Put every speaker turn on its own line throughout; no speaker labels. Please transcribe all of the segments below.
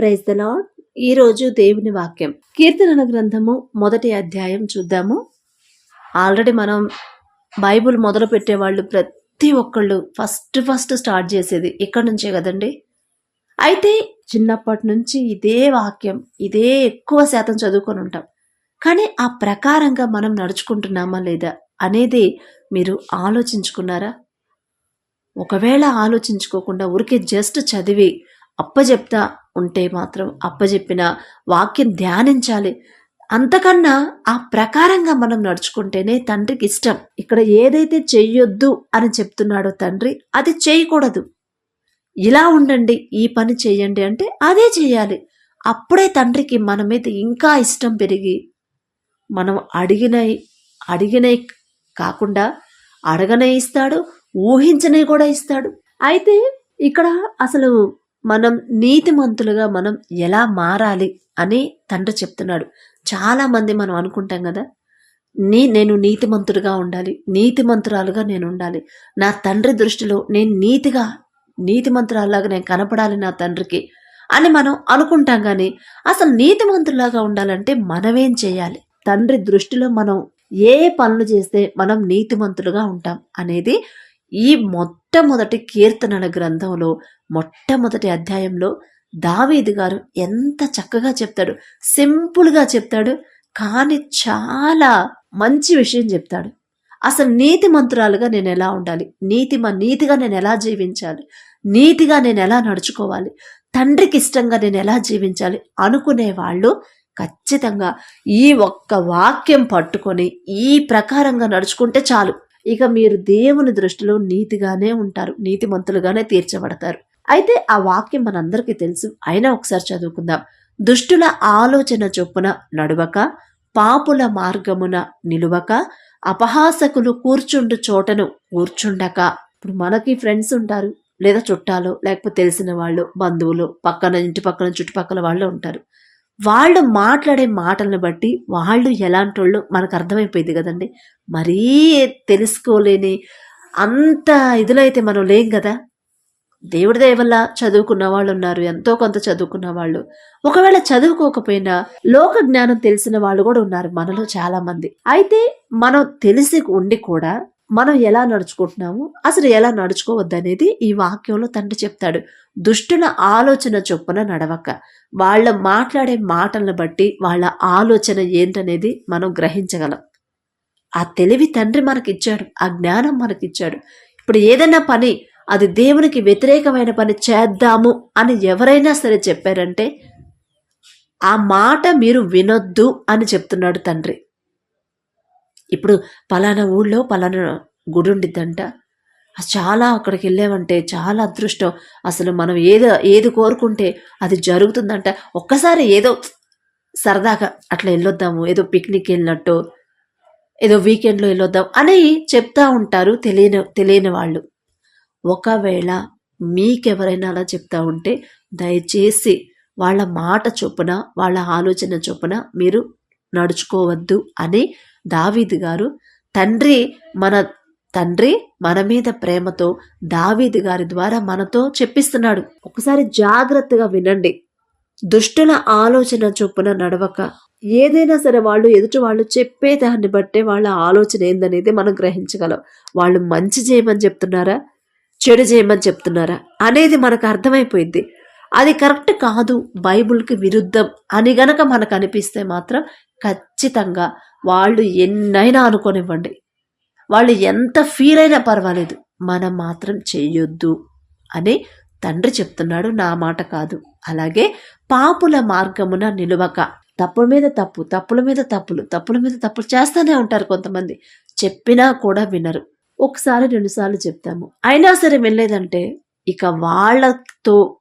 Praise the lord ఈరోజు దేవుని వాక్యం. కీర్తనల గ్రంథము మొదటి అధ్యాయం చూద్దాము. ఆల్రెడీ మనం బైబుల్ మొదలు పెట్టేవాళ్ళు ప్రతి ఒక్కళ్ళు ఫస్ట్ ఫస్ట్ స్టార్ట్ చేసేది ఇక్కడ నుంచే కదండి? అయితే చిన్నప్పటి నుంచి ఇదే వాక్యం ఇదే ఎక్కువ శాతం చదువుకొని ఉంటాం. కానీ ఆ ప్రకారంగా మనం నడుచుకుంటున్నామా లేదా అనేది మీరు ఆలోచించుకున్నారా? ఒకవేళ ఆలోచించుకోకుండా ఊరికే జస్ట్ చదివి అప్పచెప్తా ఉంటే మాత్రం అప్పచెప్పిన వాక్యం ధ్యానించాలి. అంతకన్నా ఆ ప్రకారంగా మనం నడుచుకుంటేనే తండ్రికి ఇష్టం. ఇక్కడ ఏదైతే చెయ్యొద్దు అని చెప్తున్నాడో తండ్రి అది చేయకూడదు. ఇలా ఉండండి ఈ పని చేయండి అంటే అదే చేయాలి. అప్పుడే తండ్రికి మన మీద ఇంకా ఇష్టం పెరిగి మనం అడిగినవి అడిగినవి కాకుండా అడగనే ఇస్తాడు ఊహించనే కూడా ఇస్తాడు. అయితే ఇక్కడ అసలు మనం నీతిమంతులుగా మనం ఎలా మారాలి అని తండ్రి చెప్తున్నాడు. చాలా మంది మనం అనుకుంటాం కదా నీ నేను నీతిమంతుడుగా ఉండాలి నీతిమంతురాలుగా నేను ఉండాలి. నా తండ్రి దృష్టిలో నేను నీతిగా నీతిమంతురాలాగా నేను కనపడాలి నా తండ్రికి అని మనం అనుకుంటాం కానీ అసలు నీతిమంతులాగా ఉండాలంటే మనమేం చేయాలి? తండ్రి దృష్టిలో మనం ఏ పనులు చేస్తే మనం నీతిమంతులుగా ఉంటాం అనేది ఈ మొట్టమొదటి కీర్తనల గ్రంథంలో మొట్టమొదటి అధ్యాయంలో దావీదు గారు ఎంత చక్కగా చెప్తాడు. సింపుల్గా చెప్తాడు కానీ చాలా మంచి విషయం చెప్తాడు. అసలు నీతి మంత్రాలుగా నేను ఎలా ఉండాలి? నీతి నీతిగా నేను ఎలా జీవించాలి? నీతిగా నేను ఎలా నడుచుకోవాలి? తండ్రికి ఇష్టంగా నేను ఎలా జీవించాలి? అనుకునే వాళ్ళు ఖచ్చితంగా ఈ ఒక్క వాక్యం పట్టుకొని ఈ ప్రకారంగా నడుచుకుంటే చాలు. ఇక మీరు దేవుని దృష్టిలో నీతిగానే ఉంటారు నీతిమంతులుగానే తీర్చబడతారు. అయితే ఆ వాక్యం మనందరికీ తెలుసు. అయినా ఒకసారి చదువుకుందాం. దుష్టుల ఆలోచన చొప్పున నడువక పాపుల మార్గమున నిలువక అపహాసకులు కూర్చుండు చోటను కూర్చుండక. ఇప్పుడు మనకి ఫ్రెండ్స్ ఉంటారు లేదా చుట్టాలు లేకపోతే తెలిసిన వాళ్ళు బంధువులు పక్కన ఇంటి పక్కన చుట్టుపక్కల వాళ్ళు ఉంటారు. వాళ్ళు మాట్లాడే మాటలను బట్టి వాళ్ళు ఎలాంటి వాళ్ళు మనకు అర్థమైపోయింది కదండి. మరీ తెలుసుకోలేని అంత ఇదిలో అయితే మనం లేం కదా. దేవుడి దయ వల్ల చదువుకున్న వాళ్ళు ఉన్నారు ఎంతో కొంత చదువుకున్న వాళ్ళు. ఒకవేళ చదువుకోకపోయినా లోక జ్ఞానం తెలిసిన వాళ్ళు కూడా ఉన్నారు మనలో చాలా మంది అయితే మనం తెలిసి ఉండి కూడా మనం ఎలా నడుచుకుంటున్నాము అసలు ఎలా నడుచుకోవద్దు అనేది ఈ వాక్యంలో తండ్రి చెప్తాడు. దుష్టుల ఆలోచన చొప్పున నడవక వాళ్ళ మాట్లాడే మాటలను బట్టి వాళ్ళ ఆలోచన ఏంటనేది మనం గ్రహించగలం. ఆ తెలివి తండ్రి మనకిచ్చాడు ఆ జ్ఞానం మనకిచ్చాడు. ఇప్పుడు ఏదైనా పని అది దేవునికి వ్యతిరేకమైన పని చేద్దాము అని ఎవరైనా సరే చెప్పారంటే ఆ మాట మీరు వినొద్దు అని చెప్తున్నాడు తండ్రి. ఇప్పుడు పలానా ఊళ్ళో పలానా గుడి ఉండిద్దంట చాలా అక్కడికి వెళ్ళామంటే చాలా అదృష్టం. అసలు మనం ఏదో ఏది కోరుకుంటే అది జరుగుతుందంట. ఒక్కసారి ఏదో సరదాగా అట్లా వెళ్ళొద్దాము ఏదో పిక్నిక్ వెళ్ళినట్టు ఏదో వీకెండ్లో వెళ్ళొద్దాం అని చెప్తా ఉంటారు తెలియని తెలియని వాళ్ళు. ఒకవేళ మీకెవరైనా అలా చెప్తా ఉంటే దయచేసి వాళ్ళ మాట చొప్పున వాళ్ళ ఆలోచన చొప్పున మీరు నడుచుకోవద్దు అని దావీద్ గారు తండ్రి మన తండ్రి మన మీద ప్రేమతో దావీదు గారి ద్వారా మనతో చెప్పిస్తున్నాడు. ఒకసారి జాగ్రత్తగా వినండి. దుష్టుల ఆలోచన చొప్పున నడవక ఏదైనా సరే వాళ్ళు ఎదుటి వాళ్ళు చెప్పే దాన్ని బట్టే వాళ్ళ ఆలోచన ఏందనేది మనం గ్రహించగలం. వాళ్ళు మంచి చేయమని చెప్తున్నారా? చెడు చేయమని చెప్తున్నారా? అనేది మనకు అర్థమైపోయింది. అది కరెక్ట్ కాదు. బైబుల్కి విరుద్ధం అని గనక మనకు అనిపిస్తే మాత్రం ఖచ్చితంగా వాళ్ళు ఎన్నైనా అనుకోనివ్వండి. వాళ్ళు ఎంత ఫీల్ అయినా పర్వాలేదు. మనం మాత్రం చేయొద్దు అని తండ్రి చెప్తున్నాడు. నా మాట కాదు. అలాగే పాపుల మార్గమున నిలువక తప్పుల మీద తప్పు తప్పుల మీద తప్పులు తప్పుల మీద తప్పులు చేస్తూనే ఉంటారు కొంతమంది. చెప్పినా కూడా వినరు. ఒకసారి రెండుసార్లు చెప్తాము. అయినా సరే వినలేదంటే ఇక వాళ్ళతో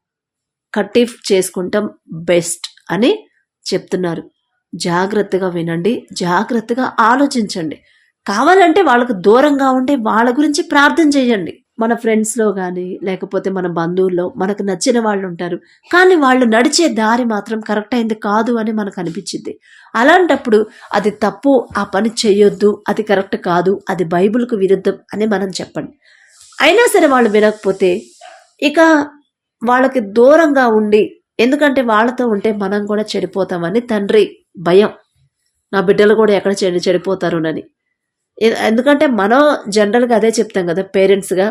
కట్టిఫ్ చేసుకుంటాం బెస్ట్ అని చెప్తున్నారు. జాగ్రత్తగా వినండి. జాగ్రత్తగా ఆలోచించండి. కావాలంటే వాళ్ళకు దూరంగా ఉండి వాళ్ళ గురించి ప్రార్థన చేయండి. మన ఫ్రెండ్స్లో కానీ లేకపోతే మన బంధువుల్లో మనకు నచ్చిన వాళ్ళు ఉంటారు. కానీ వాళ్ళు నడిచే దారి మాత్రం కరెక్ట్ అయింది కాదు అని మనకు అనిపించింది. అలాంటప్పుడు అది తప్పు ఆ పని చేయొద్దు అది కరెక్ట్ కాదు అది బైబిల్కు విరుద్ధం అని మనం చెప్పండి. అయినా సరే వాళ్ళు వినకపోతే ఇక వాళ్ళకి దూరంగా ఉండి ఎందుకంటే వాళ్ళతో ఉంటే మనం కూడా చెడిపోతామని తండ్రి భయం. నా బిడ్డలు కూడా ఎక్కడ చెడి చెడిపోతారోనని. ఎందుకంటే మనం జనరల్గా అదే చెప్తాం కదా పేరెంట్స్గా.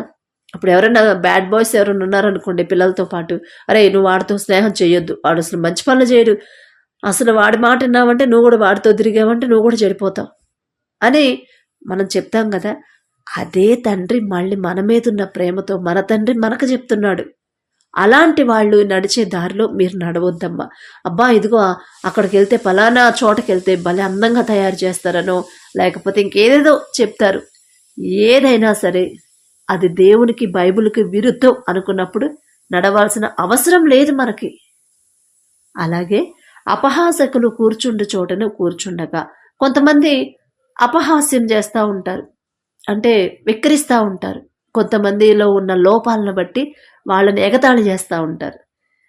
ఇప్పుడు ఎవరైనా బ్యాడ్ బాయ్స్ ఎవరైనా ఉన్నారనుకోండి పిల్లలతో పాటు అరే నువ్వు వాడితో స్నేహం చేయొద్దు వాడు అసలు మంచి పనులు చేయడు. అసలు వాడి మాట విన్నావంటే నువ్వు కూడా వాడితో తిరిగావంటే నువ్వు కూడా చెడిపోతావు. అని మనం చెప్తాం కదా అదే తండ్రి మళ్ళీ మన మీద ఉన్న ప్రేమతో మన తండ్రి మనకు చెప్తున్నాడు. అలాంటి వాళ్ళు నడిచే దారిలో మీరు నడవద్దమ్మా. అబ్బా ఇదిగో అక్కడికి వెళ్తే పలానా చోటకి వెళ్తే భలే అందంగా తయారు చేస్తారనో లేకపోతే ఇంకేదేదో చెప్తారు. ఏదైనా సరే అది దేవునికి బైబిల్కి విరుద్ధం అనుకున్నప్పుడు నడవాల్సిన అవసరం లేదు మనకి. అలాగే అపహాసకులు కూర్చుండు చోటను కూర్చుండగా కొంతమంది అపహాస్యం చేస్తూ ఉంటారు. అంటే విక్రిస్తూ ఉంటారు. కొంతమందిలో ఉన్న లోపాలను బట్టి వాళ్ళని ఎగతాళి చేస్తూ ఉంటారు.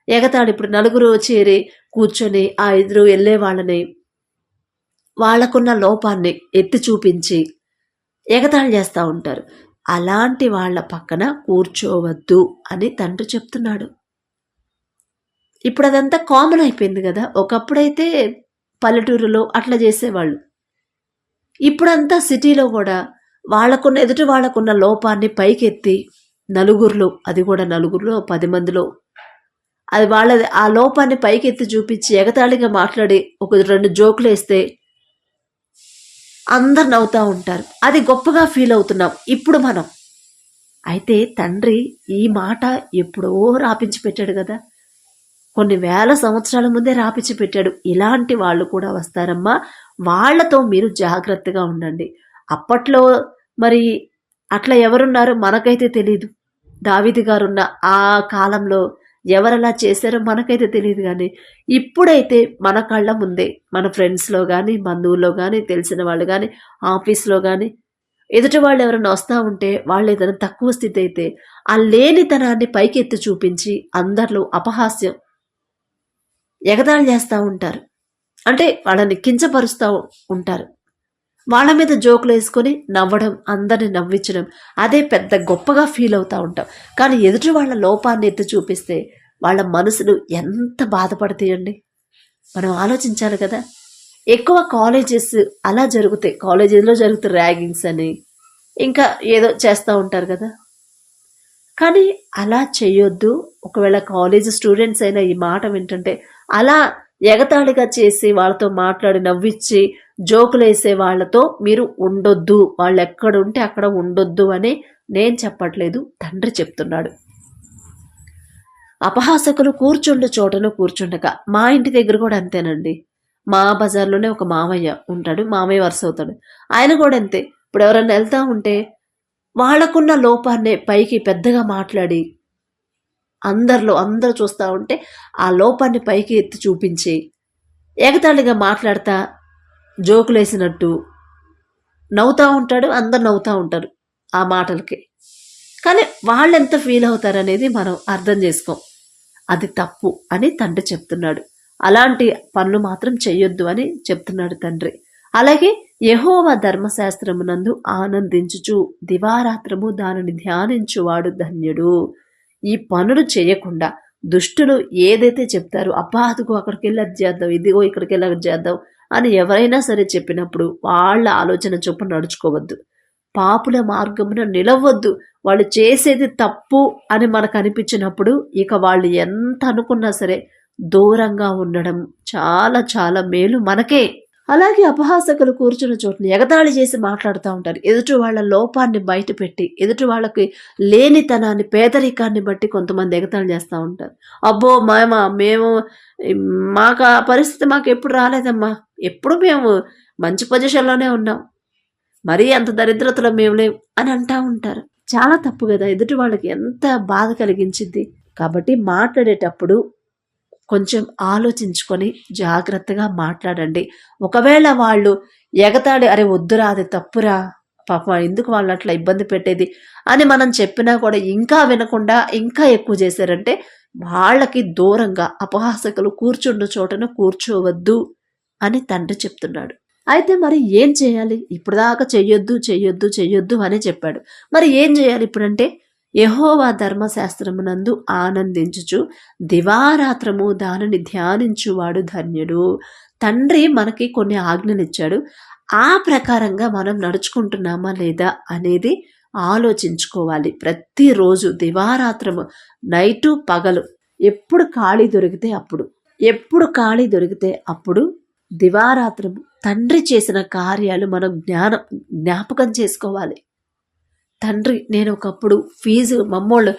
ఎగతాళి ఇప్పుడు నలుగురు చేరి కూర్చొని ఆ ఎదురు వెళ్ళే వాళ్ళని వాళ్ళకున్న లోపాన్ని ఎత్తి చూపించి ఎగతాళి చేస్తూ ఉంటారు. అలాంటి వాళ్ళ పక్కన కూర్చోవద్దు అని తండ్రి చెప్తున్నాడు. ఇప్పుడు అదంతా కామన్ అయిపోయింది కదా. ఒకప్పుడైతే పల్లెటూరులో అట్లా చేసేవాళ్ళు. ఇప్పుడంతా సిటీలో కూడా వాళ్ళకున్న ఎదుటి వాళ్ళకున్న లోపాన్ని పైకెత్తి నలుగురిలో అది కూడా నలుగురిలో పది మందిలో. అది వాళ్ళ ఆ లోపాన్ని పైకెత్తి చూపించి ఎగతాళిగా మాట్లాడి ఒక రెండు జోకులు వేస్తే అందరు నవ్వుతూ ఉంటారు. అది గొప్పగా ఫీల్ అవుతున్నాం. ఇప్పుడు మనం. అయితే తండ్రి ఈ మాట ఎప్పుడో రాపించి పెట్టాడు కదా. కొన్ని వేల సంవత్సరాల ముందే రాపించి పెట్టాడు. ఇలాంటి వాళ్ళు కూడా వస్తారమ్మా. వాళ్ళతో మీరు జాగ్రత్తగా ఉండండి. అప్పట్లో మరి అట్లా ఎవరున్నారో మనకైతే తెలియదు దావిది గారున్న ఆ కాలంలో ఎవరలా చేశారో మనకైతే తెలియదు కానీ ఇప్పుడైతే మన కళ్ళ ముందే మన ఫ్రెండ్స్లో కానీ బంధువుల్లో కానీ తెలిసిన వాళ్ళు కానీ ఆఫీస్లో కానీ ఎదుటి వాళ్ళు ఎవరైనా వస్తూ ఉంటే వాళ్ళు ఏదైనా తక్కువ స్థితి అయితే ఆ లేనితనాన్ని పైకెత్తి చూపించి అందరిలో అపహాస్యం ఎగతాళి చేస్తూ ఉంటారు. అంటే వాళ్ళని కించపరుస్తూ ఉంటారు. వాళ్ళ మీద జోకులు వేసుకొని నవ్వడం అందరిని నవ్వించడం అదే పెద్ద గొప్పగా ఫీల్ అవుతూ ఉంటాం. కానీ ఎదుటి వాళ్ళ లోపాన్ని ఎత్తి చూపిస్తే వాళ్ళ మనసులు ఎంత బాధపడతాయండి? మనం ఆలోచించాలి కదా. ఎక్కువ కాలేజెస్ అలా జరుగుతాయి. కాలేజెస్లో జరుగుతాయి ర్యాగింగ్స్ అని. ఇంకా ఏదో చేస్తూ ఉంటారు కదా. కానీ అలా చేయొద్దు. ఒకవేళ కాలేజ్ స్టూడెంట్స్ అయినా ఈ మాట ఏంటంటే అలా ఎగతాళిగా చేసి వాళ్ళతో మాట్లాడి నవ్విచ్చి జోకులు వేసే వాళ్ళతో మీరు ఉండొద్దు వాళ్ళు ఎక్కడుంటే అక్కడ ఉండొద్దు అని నేను చెప్పట్లేదు తండ్రి చెప్తున్నాడు. అపహాసకులు కూర్చుండు చోటను కూర్చుండక మా ఇంటి దగ్గర కూడా అంతేనండి. మా బజార్లోనే ఒక మామయ్య ఉంటాడు మామయ్య వరుస అవుతాడు. ఆయన కూడా అంతే. ఇప్పుడు ఎవరైనా వెళ్తా ఉంటే వాళ్ళకున్న లోపాన్నే పైకి పెద్దగా మాట్లాడి అందరిలో అందరూ చూస్తూ ఉంటే ఆ లోపాన్ని పైకి ఎత్తి చూపించి ఎగతాళిగా మాట్లాడతా జోకులేసినట్టు నవ్వుతూ ఉంటాడు అందరు నవ్వుతూ ఉంటారు ఆ మాటలకి. కానీ వాళ్ళు ఎంత ఫీల్ అవుతారనేది మనం అర్థం చేసుకోం. అది తప్పు అని తండ్రి చెప్తున్నాడు. అలాంటి పనులు మాత్రం చెయ్యొద్దు అని చెప్తున్నాడు తండ్రి. అలాగే యహోవ ధర్మశాస్త్రమునందు ఆనందించుచు దివారాత్రము దానిని ధ్యానించువాడు ధన్యుడు. ఈ పనులు చేయకుండా దుష్టులు ఏదైతే చెప్తారో అబ్బా అదిగో అక్కడికి వెళ్ళి అది చేద్దాం ఇదిగో ఇక్కడికి వెళ్ళి అది చేద్దాం అని ఎవరైనా సరే చెప్పినప్పుడు వాళ్ళ ఆలోచన చొప్పున నడుచుకోవద్దు. పాపుల మార్గమున నిలవద్దు. వాళ్ళు చేసేది తప్పు అని మనకు అనిపించినప్పుడు ఇక వాళ్ళు ఎంత అనుకున్నా సరే దూరంగా ఉండడం చాలా చాలా మేలు మనకే. అలాగే అపహాసకులు కూర్చున్న చోటుని ఎగతాళి చేసి మాట్లాడుతూ ఉంటారు. ఎదుటి వాళ్ళ లోపాన్ని బయటపెట్టి ఎదుటి వాళ్ళకి లేనితనాన్ని పేదరికాన్ని బట్టి కొంతమంది ఎగతాళి చేస్తూ ఉంటారు. అబ్బో మేమ మేము మాకు ఆ పరిస్థితి మాకు ఎప్పుడు రాలేదమ్మా. ఎప్పుడు మేము మంచి పొజిషన్లోనే ఉన్నాం. మరీ అంత దరిద్రతలో మేము లేవు అని అంటూ ఉంటారు. చాలా తప్పు కదా ఎదుటి వాళ్ళకి ఎంత బాధ కలిగించింది కాబట్టి మాట్లాడేటప్పుడు కొంచెం ఆలోచించుకొని జాగ్రత్తగా మాట్లాడండి. ఒకవేళ వాళ్ళు ఎగతాడి అరే వద్దురా అది తప్పురా పాపం ఎందుకు వాళ్ళు అట్లా ఇబ్బంది పెట్టేది? అని మనం చెప్పినా కూడా ఇంకా వినకుండా ఇంకా ఎక్కువ చేశారంటే వాళ్ళకి దూరంగా అపహాసకులు కూర్చుండు చోటను కూర్చోవద్దు అని తండ్రి చెప్తున్నాడు. అయితే మరి ఏం చేయాలి? ఇప్పుడు దాకా చెయ్యొద్దు చెయ్యొద్దు చెయ్యొద్దు అని చెప్పాడు. మరి ఏం చేయాలి ఇప్పుడంటే యహోవా ధర్మశాస్త్రమునందు ఆనందించుచు దివారాత్రము దానిని ధ్యానించువాడు ధన్యుడు. తండ్రి మనకి కొన్ని ఆజ్ఞనిచ్చాడు ఆ ప్రకారంగా మనం నడుచుకుంటున్నామా లేదా అనేది ఆలోచించుకోవాలి. ప్రతిరోజు దివారాత్రము నైటు పగలు ఎప్పుడు ఖాళీ దొరికితే అప్పుడు ఎప్పుడు ఖాళీ దొరికితే అప్పుడు దివారాత్రము తండ్రి చేసిన కార్యాలు మనం జ్ఞానం జ్ఞాపకం చేసుకోవాలి. తండ్రి నేను ఒకప్పుడు ఫీజు మమ్మోళ్ళు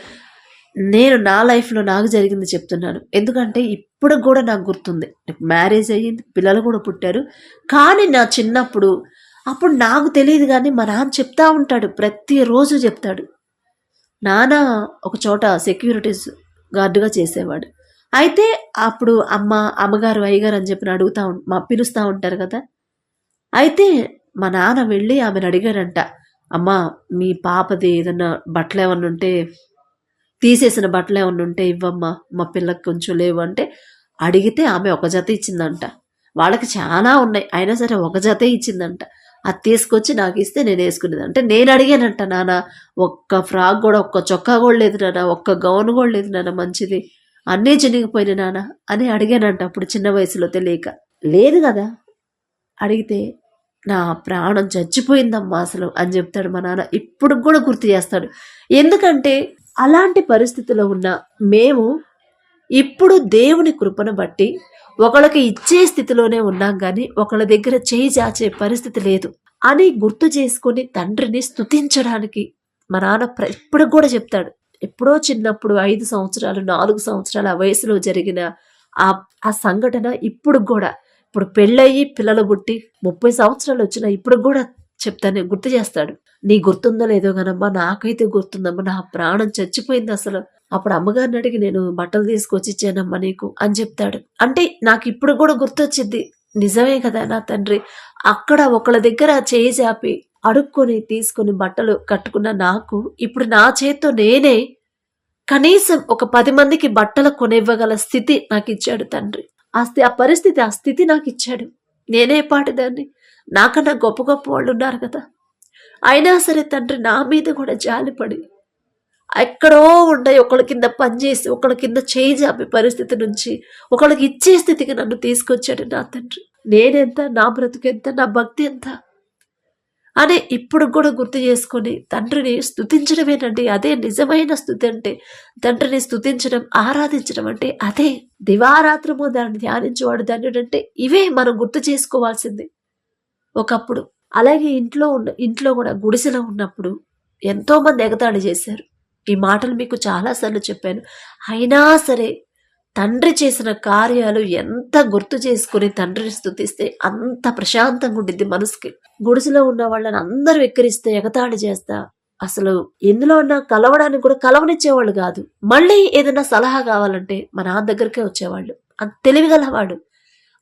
నేను నా లైఫ్లో నాకు జరిగింది చెప్తున్నాను. ఎందుకంటే ఇప్పుడు కూడా నాకు గుర్తుంది. నాకు మ్యారేజ్ అయ్యింది పిల్లలు కూడా పుట్టారు. కానీ నా చిన్నప్పుడు అప్పుడు నాకు తెలియదు కానీ మా నాన్న చెప్తా ఉంటాడు ప్రతిరోజు చెప్తాడు. నాన్న ఒక చోట సెక్యూరిటీస్ గార్డుగా చేసేవాడు. అయితే అప్పుడు అమ్మ అమ్మగారు అయ్యగారు అని చెప్పి అడుగుతా మా పిలుస్తూ ఉంటారు కదా. అయితే మా నాన్న వెళ్ళి ఆమెను అడిగాడంట అమ్మ మీ పాపది ఏదన్నా బట్టలు ఏమన్నా ఉంటే తీసేసిన బట్టలు ఏమన్నా ఉంటే ఇవ్వమ్మా మా పిల్లకి కొంచెం లేవు అంటే అడిగితే ఆమె ఒక జత ఇచ్చిందంట. వాళ్ళకి చాలా ఉన్నాయి అయినా సరే ఒక జతే ఇచ్చిందంట. అది తీసుకొచ్చి నాకు ఇస్తే నేను వేసుకునేది. అంటే నేను అడిగానంట నాన్న ఒక్క ఫ్రాక్ కూడా ఒక్క చొక్కా కూడా లేదు నాన్న ఒక్క గౌన్ కూడా లేదు నాన్న మంచిది. అన్నీ చినిగిపోయినాయి నాన్న అని అడిగానంట అప్పుడు చిన్న వయసులో తెలియక. లేదు కదా? అడిగితే నా ప్రాణం చచ్చిపోయిందమ్మా అసలు అని చెప్తాడు మా నాన్న. ఇప్పుడు కూడా గుర్తు చేస్తాడు. ఎందుకంటే అలాంటి పరిస్థితిలో ఉన్న మేము ఇప్పుడు దేవుని కృపను బట్టి ఒకళ్ళకి ఇచ్చే స్థితిలోనే ఉన్నాం కానీ ఒకళ్ళ దగ్గర చేయి చాచే పరిస్థితి లేదు అని గుర్తు చేసుకొని తండ్రిని స్తుతించడానికి మా నాన్న ప్ర- ఇప్పుడు కూడా చెప్తాడు. ఎప్పుడో చిన్నప్పుడు ఐదు సంవత్సరాలు నాలుగు సంవత్సరాల వయసులో జరిగిన ఆ ఆ సంఘటన ఇప్పుడు కూడా ఇప్పుడు పెళ్ళయి పిల్లలు పుట్టి ముప్పై సంవత్సరాలు వచ్చినా ఇప్పుడు కూడా చెప్తానే గుర్తు చేస్తాడు. నీ గుర్తుందో లేదో కానమ్మా నాకైతే గుర్తుందమ్మా నా ప్రాణం చచ్చిపోయింది అసలు. అప్పుడు అమ్మగారిని అడిగి నేను బట్టలు తీసుకొచ్చి ఇచ్చానమ్మా నీకు అని చెప్తాడు. అంటే నాకు ఇప్పుడు కూడా గుర్తొచ్చింది. నిజమే కదా నా తండ్రి. అక్కడ ఒకళ్ళ దగ్గర చేయి చాపి అడుక్కొని తీసుకొని బట్టలు కట్టుకున్న నాకు ఇప్పుడు నా చేత్తో నేనే కనీసం ఒక పది మందికి బట్టలు కొనివ్వగల స్థితి నాకు ఇచ్చాడు తండ్రి. ఆ స్థి ఆ పరిస్థితి ఆ స్థితి నాకు ఇచ్చాడు నేనే పాటిదాన్ని. నాకన్నా గొప్ప గొప్ప వాళ్ళు ఉన్నారు కదా. అయినా సరే తండ్రి నా మీద కూడా జాలిపడి ఎక్కడో ఉండే ఒకళ్ళ కింద పనిచేసి ఒకళ్ళ కింద చేయి జాపే పరిస్థితి నుంచి ఒకళ్ళకి ఇచ్చే స్థితికి నన్ను తీసుకొచ్చాడు నా తండ్రి. నేనెంత? నా బ్రతుకెంత నా భక్తి ఎంత? అని ఇప్పుడు కూడా గుర్తు చేసుకొని తండ్రిని స్థుతించడమేనండి అదే నిజమైన స్థుతి అంటే తండ్రిని స్థుతించడం ఆరాధించడం అంటే అదే. దివారాత్రము దాన్ని ధ్యానించేవాడు ధన్యుడంటే ఇవే మనం గుర్తు చేసుకోవాల్సింది. ఒకప్పుడు అలాగే ఇంట్లో ఉన్న ఇంట్లో కూడా గుడిసెలో ఉన్నప్పుడు ఎంతోమంది ఎగతాడి ఎగతాళి చేశారు. ఈ మాటలు మీకు చాలాసార్లు చెప్పాను. అయినా సరే తండ్రి చేసిన కార్యాలు ఎంత గుర్తు చేసుకుని తండ్రిని స్థుతిస్తే అంత ప్రశాంతంగా ఉండిద్ది మనసుకి. గుడిసెలో ఉన్న వాళ్ళని అందరూ ఎక్కిరిస్తే ఎగతాళి చేస్తా. అసలు ఎందులో ఉన్నా కలవడానికి కూడా కలవనిచ్చేవాళ్ళు కాదు. మళ్ళీ ఏదైనా సలహా కావాలంటే మా నాన్న దగ్గరికే వచ్చేవాళ్ళు. అంత తెలివిగలవాడు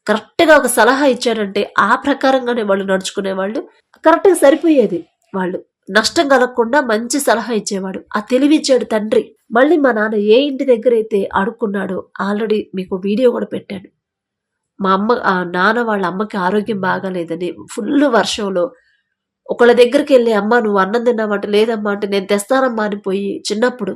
కరెక్ట్గా ఒక సలహా ఇచ్చాడంటే ఆ ప్రకారంగానే వాళ్ళు నడుచుకునేవాళ్ళు. కరెక్ట్గా సరిపోయేది వాళ్ళు. నష్టం కలగకుండా మంచి సలహా ఇచ్చేవాడు. ఆ తెలివిచ్చాడు తండ్రి. మళ్ళీ మా నాన్న ఏ ఇంటి దగ్గర అయితే అడుక్కున్నాడో ఆల్రెడీ మీకు వీడియో కూడా పెట్టాను. మా అమ్మ ఆ నాన్న వాళ్ళ అమ్మకి ఆరోగ్యం బాగాలేదని ఫుల్ వర్షంలో ఒకళ్ళ దగ్గరికి వెళ్ళి అమ్మ నువ్వు అన్నం తిన్నామంటే లేదమ్మా అంటే నేను తెస్తానమ్మా అని పోయి చిన్నప్పుడు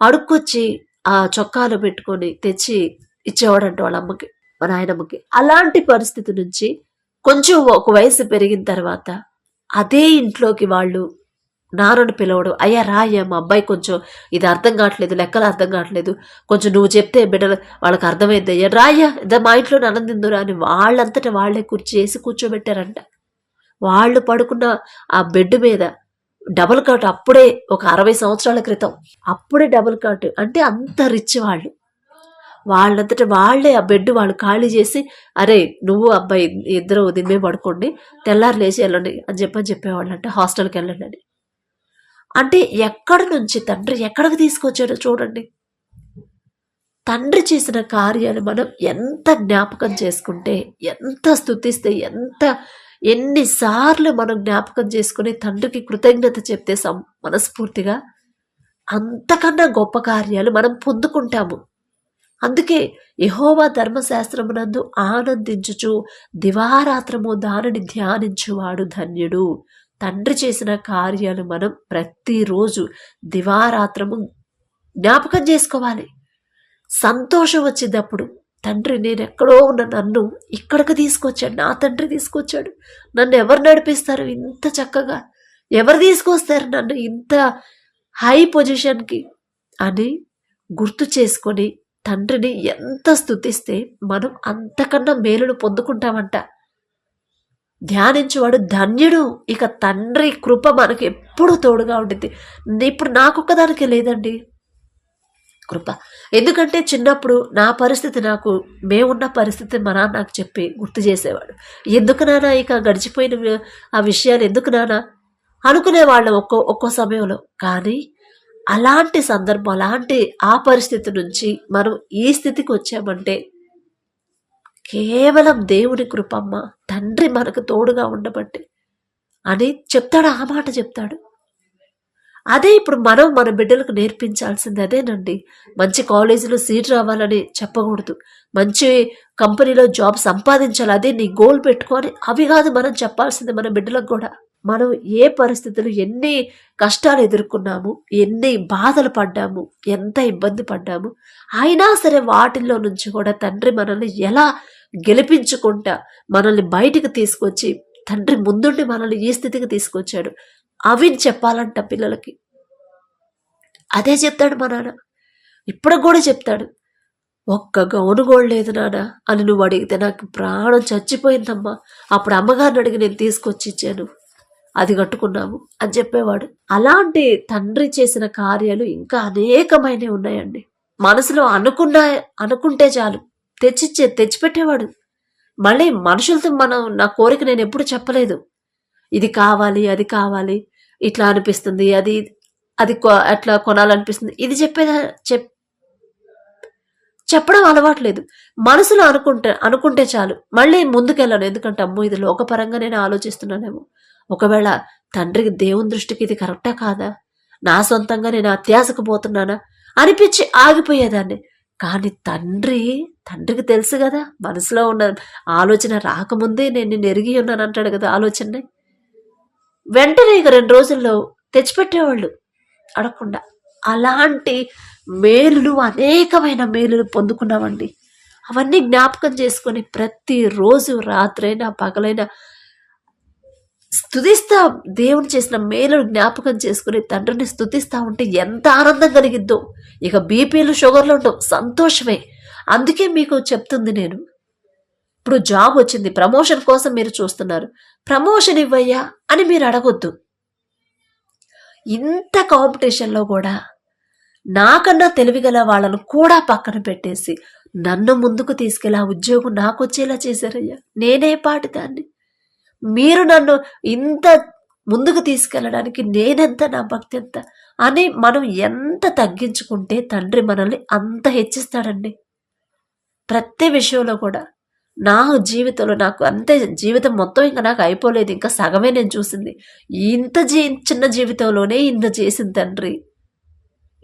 అడుక్కొచ్చి ఆ చొక్కాలు పెట్టుకొని తెచ్చి ఇచ్చేవాడంట వాళ్ళ అమ్మకి మా నాయనమ్మకి. అలాంటి పరిస్థితి నుంచి కొంచెం ఒక వయసు పెరిగిన తర్వాత అదే ఇంట్లోకి వాళ్ళు నాన్నను పిలవడం అయ్యా రాయ్యా మా అబ్బాయి కొంచెం ఇది అర్థం కావట్లేదు లెక్కలు అర్థం కావట్లేదు కొంచెం నువ్వు చెప్తే బిడ్డలు వాళ్ళకి అర్థమైంది అయ్యా రాయ్యా ఇదా మా ఇంట్లో ఆనందిందురా తిందురా అని వాళ్ళంతటా వాళ్ళే కుర్చీ వేసి కూర్చోబెట్టారంట. వాళ్ళు పడుకున్న ఆ బెడ్ మీద డబుల్ కాట్ అప్పుడే ఒక అరవై సంవత్సరాల క్రితం అప్పుడే డబుల్ కాట్. అంటే అంత రిచ్ వాళ్ళు. వాళ్ళంతటా వాళ్ళే ఆ బెడ్ వాళ్ళు ఖాళీ చేసి అరే నువ్వు అబ్బాయి ఇద్దరు ఉదయమే పడుకోండి తెల్లారు లేచి వెళ్ళండి అని చెప్పని చెప్పేవాళ్ళు అంటే హాస్టల్కి వెళ్ళండి అని. అంటే ఎక్కడి నుంచి తండ్రి ఎక్కడికి తీసుకొచ్చాడో చూడండి. తండ్రి చేసిన కార్యాలు మనం ఎంత జ్ఞాపకం చేసుకుంటే ఎంత స్థుతిస్తే ఎంత ఎన్నిసార్లు మనం జ్ఞాపకం చేసుకుని తండ్రికి కృతజ్ఞత చెప్తే సం మనస్ఫూర్తిగా అంతకన్నా గొప్ప కార్యాలు మనం పొందుకుంటాము. అందుకే యహోవా ధర్మశాస్త్రమునందు ఆనందించుచు దివారాత్రము దానిని ధ్యానించువాడు ధన్యుడు. తండ్రి చేసిన కార్యాలు మనం ప్రతిరోజు దివారాత్రము జ్ఞాపకం చేసుకోవాలి. సంతోషం వచ్చేటప్పుడు తండ్రి నేను ఎక్కడో ఉన్న నన్ను ఇక్కడికి తీసుకొచ్చాడు నా తండ్రి తీసుకొచ్చాడు. నన్ను ఎవరు నడిపిస్తారు ఇంత చక్కగా? ఎవరు తీసుకొస్తారు నన్ను ఇంత హై పొజిషన్కి? అని గుర్తు చేసుకొని తండ్రిని ఎంత స్థుతిస్తే మనం అంతకన్నా మేలును పొందుకుంటామంట. ధ్యానించేవాడు ధన్యుడు. ఇక తండ్రి కృప మనకు ఎప్పుడూ తోడుగా ఉండింది ఇప్పుడు నాకొక్కదానికే లేదండి. కృప. ఎందుకంటే చిన్నప్పుడు నా పరిస్థితి నాకు మేమున్న పరిస్థితి మా నాన్న నాకు చెప్పి గుర్తు చేసేవాడు. ఎందుకు నాన్న ఇక గడిచిపోయిన ఆ విషయాలు ఎందుకు నాన్న? అనుకునేవాళ్ళం ఒక్కో ఒక్కో సమయంలో. కానీ అలాంటి సందర్భం అలాంటి ఆ పరిస్థితి నుంచి మనం ఈ స్థితికి వచ్చామంటే కేవలం దేవుని కృపమ్మ తండ్రి మనకు తోడుగా ఉండబట్టి అని చెప్తాడు ఆ మాట చెప్తాడు. అదే ఇప్పుడు మనం మన బిడ్డలకు నేర్పించాల్సింది అదేనండి. మంచి కాలేజీలో సీట్ రావాలని చెప్పకూడదు. మంచి కంపెనీలో జాబ్ సంపాదించాలి అదే నీ గోల్ పెట్టుకొని అవి కాదు మనం చెప్పాల్సింది మన బిడ్డలకు కూడా. మనం ఏ పరిస్థితులు ఎన్ని కష్టాలు ఎదుర్కొన్నాము ఎన్ని బాధలు పడ్డాము ఎంత ఇబ్బంది పడ్డాము అయినా సరే వాటిల్లో నుంచి కూడా తండ్రి మనల్ని ఎలా గెలిపించుకుంటా మనల్ని బయటికి తీసుకొచ్చి తండ్రి ముందుండి మనల్ని ఈ స్థితికి తీసుకొచ్చాడు. అవి చెప్పాలంట పిల్లలకి. అదే చెప్తాడు మా నాన్న. ఇప్పుడు కూడా చెప్తాడు. ఒక్క గౌను కూడా లేదు నాన్న అని నువ్వు అడిగితే నాకు ప్రాణం చచ్చిపోయిందమ్మా. అప్పుడు అమ్మగారిని అడిగి నేను తీసుకొచ్చి ఇచ్చాను. అది కట్టుకున్నాము అని చెప్పేవాడు. అలాంటి తండ్రి చేసిన కార్యాలు ఇంకా అనేకమైనవి ఉన్నాయండి. మనసులో అనుకున్న అనుకుంటే చాలు. తెచ్చిచ్చే తెచ్చిపెట్టేవాడు. మళ్ళీ మనుషులతో మనం నా కోరిక నేను ఎప్పుడు చెప్పలేదు. ఇది కావాలి అది కావాలి ఇట్లా అనిపిస్తుంది అది అది కొ- అట్లా కొనాలనిపిస్తుంది. ఇది చెప్పేదా చెప్ చెప్పడం అలవాట్లేదు మనసులో అనుకుంటే అనుకుంటే చాలు. మళ్ళీ ముందుకెళ్ళాను. ఎందుకంటే అమ్మో ఇది లోకపరంగా నేను ఆలోచిస్తున్నానేమో. ఒకవేళ తండ్రికి దేవుని దృష్టికి ఇది కరెక్టా కాదా? నా సొంతంగా నేను అత్యాశకు పోతున్నానా? అనిపించి ఆగిపోయేదాన్ని. కానీ తండ్రి తండ్రికి తెలుసు కదా మనసులో ఉన్న ఆలోచన రాకముందే నేను నిన్ను ఎరిగి ఉన్నాను అంటాడు కదా ఆలోచనని. వెంటనే ఇక రెండు రోజుల్లో తెచ్చిపెట్టేవాళ్ళు. అడగకుండా అలాంటి మేలులు అనేకమైన మేలులు పొందుకున్నామండి. అవన్నీ జ్ఞాపకం చేసుకొని ప్రతిరోజు రాత్రైనా పగలైనా స్తుతిస్తా దేవుడు చేసిన మేలును జ్ఞాపకం చేసుకుని తండ్రిని స్థుతిస్తా ఉంటే ఎంత ఆనందం కలిగిద్దో. ఇక బీపీలు షుగర్లు ఉండవు. సంతోషమే. అందుకే మీకు చెప్తుంది నేను. ఇప్పుడు జాబ్ వచ్చింది. ప్రమోషన్ కోసం మీరు చూస్తున్నారు. ప్రమోషన్ ఇవ్వయ్యా అని మీరు అడగొద్దు. ఇంత కాంపిటీషన్లో కూడా నాకన్నా తెలివిగల వాళ్ళను కూడా పక్కన పెట్టేసి నన్ను ముందుకు తీసుకెళ్ళి ఆ ఉద్యోగం నాకు వచ్చేలా చేశారయ్యా. నేనే పాటిదాన్ని మీరు నన్ను ఇంత ముందుకు తీసుకెళ్ళడానికి నేనెంత నా భక్తి ఎంత అని మనం ఎంత తగ్గించుకుంటే తండ్రి మనల్ని అంత హెచ్చిస్తాడండి. ప్రతి విషయంలో కూడా నా జీవితంలో నాకు అంతే జీవితం మొత్తం ఇంకా నాకు అయిపోలేదు. ఇంకా సగమే నేను చూసింది. ఇంత జీ చిన్న జీవితంలోనే ఇంత చేసింది తండ్రి.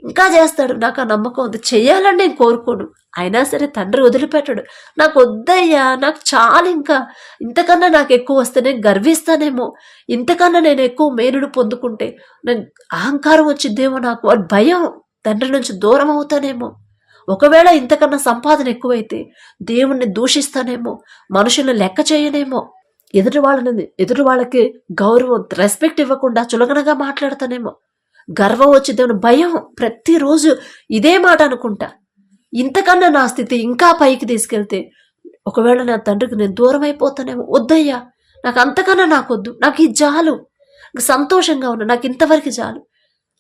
ఇంకా చేస్తాడు. నాకు ఆ నమ్మకం ఉంది. చేయాలని నేను కోరుకోను. అయినా సరే తండ్రి వదిలిపెట్టాడు. నాకు వద్దయ్యా నాకు చాలు ఇంకా. ఇంతకన్నా నాకు ఎక్కువ వస్తే నేను గర్విస్తానేమో. ఇంతకన్నా నేను ఎక్కువ మేలుడు పొందుకుంటే నేను అహంకారం వచ్చిద్దేమో నాకు. అని భయం. తండ్రి నుంచి దూరం అవుతానేమో. ఒకవేళ ఇంతకన్నా సంపాదన ఎక్కువైతే దేవుణ్ణి దూషిస్తానేమో. మనుషుల్ని లెక్క చేయనేమో. ఎదుటి వాళ్ళని ఎదుటి వాళ్ళకి గౌరవం రెస్పెక్ట్ ఇవ్వకుండా చులకనగా మాట్లాడతానేమో. గర్వం వచ్చిందేమో భయం ప్రతిరోజు ఇదే మాట అనుకుంటా. ఇంతకన్నా నా స్థితి ఇంకా పైకి తీసుకెళ్తే ఒకవేళ నా తండ్రికి నేను దూరం అయిపోతానేమో వద్దయ్యా నాకు అంతకన్నా నాకు వద్దు నాకు ఇది చాలు సంతోషంగా ఉన్నా నాకు ఇంతవరకు చాలు.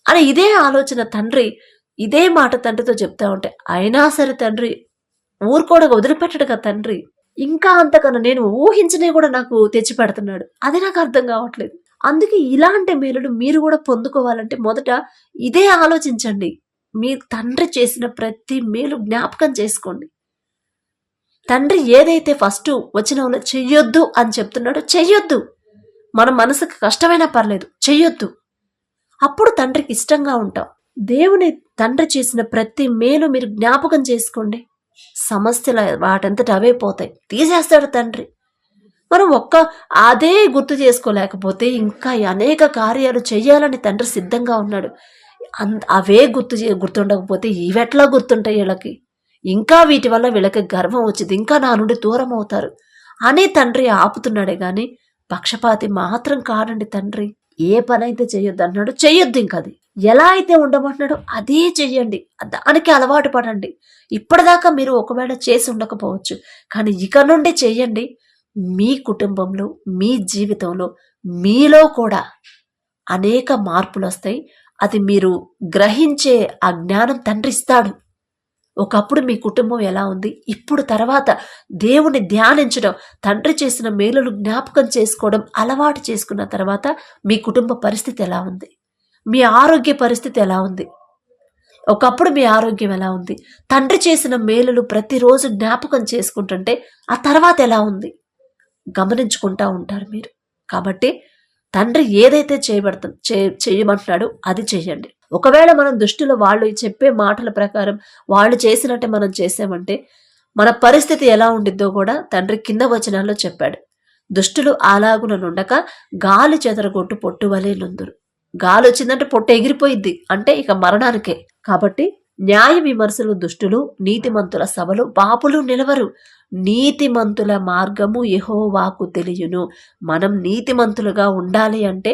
అని ఇదే ఆలోచన తండ్రి ఇదే మాట తండ్రితో చెప్తా ఉంటే అయినా సరే తండ్రి ఊరుకోవడం వదిలిపెట్టడు కదా తండ్రి. ఇంకా అంతకన్నా నేను ఊహించనే కూడా నాకు తెచ్చి పెడుతున్నాడు అది నాకు అర్థం కావట్లేదు. అందుకే ఇలాంటి మేలుడు మీరు కూడా పొందుకోవాలంటే మొదట ఇదే ఆలోచించండి. మీ తండ్రి చేసిన ప్రతి మేలు జ్ఞాపకం చేసుకోండి. తండ్రి ఏదైతే ఫస్ట్ వచ్చిన చెయ్యొద్దు అని చెప్తున్నాడో చెయ్యొద్దు. మన మనసుకు కష్టమైనా పర్లేదు చెయ్యొద్దు. అప్పుడు తండ్రికి ఇష్టంగా ఉంటాం. దేవుని తండ్రి చేసిన ప్రతి మేలు మీరు జ్ఞాపకం చేసుకోండి. సమస్యలు వాటంతట అవే పోతాయి. తీసేస్తాడు తండ్రి. మనం ఒక్క అదే గుర్తు చేసుకోలేకపోతే ఇంకా అనేక కార్యాలు చేయాలని తండ్రి సిద్ధంగా ఉన్నాడు. అన్- అవే గుర్తు చే- గుర్తుండకపోతే ఇవెట్లా గుర్తుంటాయి వీళ్ళకి? ఇంకా వీటి వల్ల వీళ్ళకి గర్వం వచ్చింది. ఇంకా నా నుండి దూరం అవుతారు. అని తండ్రి ఆపుతున్నాడే గాని పక్షపాతి మాత్రం కాడండి తండ్రి. ఏ పని అయితే చేయొద్దు అన్నాడు చెయ్యొద్దు ఇంక అది. ఎలా అయితే ఉండమంటున్నాడో అదే చెయ్యండి. దానికి అలవాటు పడండి. ఇప్పటిదాకా మీరు ఒకవేళ చేసి ఉండకపోవచ్చు. కానీ ఇక నుండి చెయ్యండి. మీ కుటుంబంలో మీ జీవితంలో మీలో కూడా అనేక మార్పులు వస్తాయి. అది మీరు గ్రహించే ఆ జ్ఞానం తండ్రి ఇస్తాడు. ఒకప్పుడు మీ కుటుంబం ఎలా ఉంది? ఇప్పుడు తర్వాత దేవుని ధ్యానించడం తండ్రి చేసిన మేలులు జ్ఞాపకం చేసుకోవడం అలవాటు చేసుకున్న తర్వాత మీ కుటుంబ పరిస్థితి ఎలా ఉంది? మీ ఆరోగ్య పరిస్థితి ఎలా ఉంది? ఒకప్పుడు మీ ఆరోగ్యం ఎలా ఉంది? తండ్రి చేసిన మేలులు ప్రతిరోజు జ్ఞాపకం చేసుకుంటుంటే ఆ తర్వాత ఎలా ఉంది? గమనించుకుంటూ ఉంటారు మీరు. కాబట్టి తండ్రి ఏదైతే చేయబడతాం చే చేయమంటున్నాడో అది చేయండి. ఒకవేళ మనం దృష్టిలో వాళ్ళు చెప్పే మాటల ప్రకారం వాళ్ళు చేసినట్టే మనం చేసామంటే మన పరిస్థితి ఎలా ఉండిద్దో కూడా తండ్రి కింద వచనాల్లో చెప్పాడు. దుష్టులు అలాగున నుండక గాలి చెదరగొట్టు పొట్టు వలె నుందురు గాలి వచ్చిందంటే పొట్టు ఎగిరిపోయిద్ది. అంటే ఇక మరణానికే. కాబట్టి న్యాయ విమర్శలు దుష్టులు నీతిమంతుల సభలు పాపులు నిలవరు. నీతిమంతుల మార్గము యహోవాకు తెలియను. మనం నీతిమంతులుగా ఉండాలి అంటే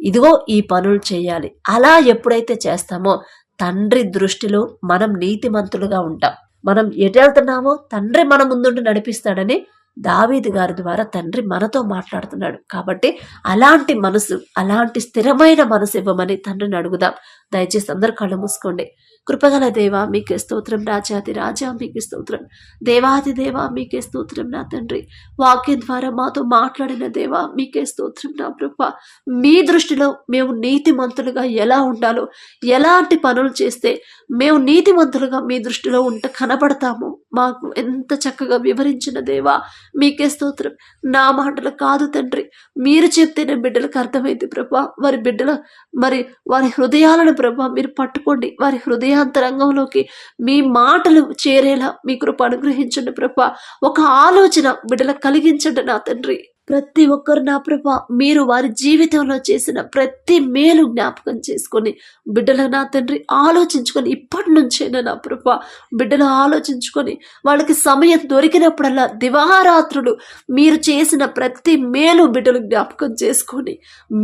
ఇదిగో ఈ పనులు చేయాలి. అలా ఎప్పుడైతే చేస్తామో తండ్రి దృష్టిలో మనం నీతిమంతులుగా ఉంటాం. మనం ఎటు వెళ్తున్నామో తండ్రి మన ముందుండి నడిపిస్తాడని దావీది గారి ద్వారా తండ్రి మనతో మాట్లాడుతున్నాడు. కాబట్టి అలాంటి మనసు అలాంటి స్థిరమైన మనసు ఇవ్వమని తండ్రిని అడుగుదాం. దయచేసి అందరు కళ్ళు మూసుకోండి. కృపగల దేవా మీకే స్తోత్రం రాజాది రాజా మీకే స్తోత్రం. దేవాది దేవా మీకే స్తోత్రం నా తండ్రి. వాక్యం ద్వారా మాతో మాట్లాడిన దేవా మీకే స్తోత్రం నా ప్రభ. మీ దృష్టిలో మేము నీతిమంతులుగా ఎలా ఉండాలో ఎలాంటి పనులు చేస్తే మేము నీతిమంతులుగా మీ దృష్టిలో ఉంట కనబడతాము మాకు ఎంత చక్కగా వివరించిన దేవా మీకే స్తోత్రం. నా మాటలు కాదు తండ్రి. మీరు చెప్తేనే బిడ్డలకు అర్థమైంది ప్రభా. వారి బిడ్డల మరి వారి హృదయాలను ప్రభా మీరు పట్టుకోండి. వారి హృదయాంతరంగంలోకి మీ మాటలు చేరేలా మీ కృప అనుగ్రహించండి ప్రభా. ఒక ఆలోచన బిడ్డలకు కలిగించండి నా తండ్రి. ప్రతి ఒక్కరు నా ప్రభా మీరు వారి జీవితంలో చేసిన ప్రతి మేలు జ్ఞాపకం చేసుకొని బిడ్డల నా తండ్రి ఆలోచించుకొని ఇప్పటి నుంచైనా నా ప్రభ బిడ్డలు ఆలోచించుకొని వాళ్ళకి సమయం దొరికినప్పుడల్లా దివారాత్రులు మీరు చేసిన ప్రతి మేలు బిడ్డలు జ్ఞాపకం చేసుకొని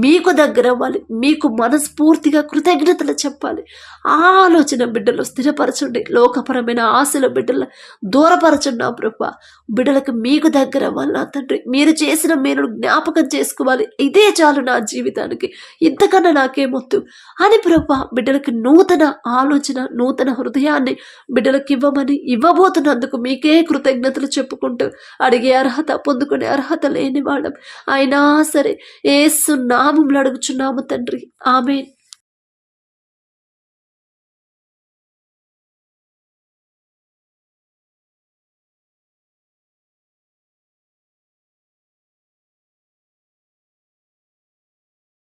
మీకు దగ్గర అవ్వాలి మీకు మనస్ఫూర్తిగా కృతజ్ఞతలు చెప్పాలి. ఆలోచన బిడ్డలు స్థిరపరచండి లోకపరమైన ఆశల బిడ్డలు దూరపరచండి నా ప్రభా. బిడ్డలకు మీకు దగ్గర అవ్వాలి నా తండ్రి. మీరు చేసిన మేలు జ్ఞాపకం చేసుకోవాలి. ఇదే చాలు నా జీవితానికి. ఇంతకన్నా నాకేమొద్దు అని ప్రభా బిడ్డలకి నూతన ఆలోచన నూతన హృదయాన్ని బిడ్డలకి ఇవ్వమని ఇవ్వబోతున్నందుకు మీకే కృతజ్ఞతలు చెప్పుకుంటూ అడిగే అర్హత పొందుకునే అర్హత లేని వాళ్ళం. అయినా సరే ఏసు నామంలో అడుగుచున్నాము తండ్రి. ఆమె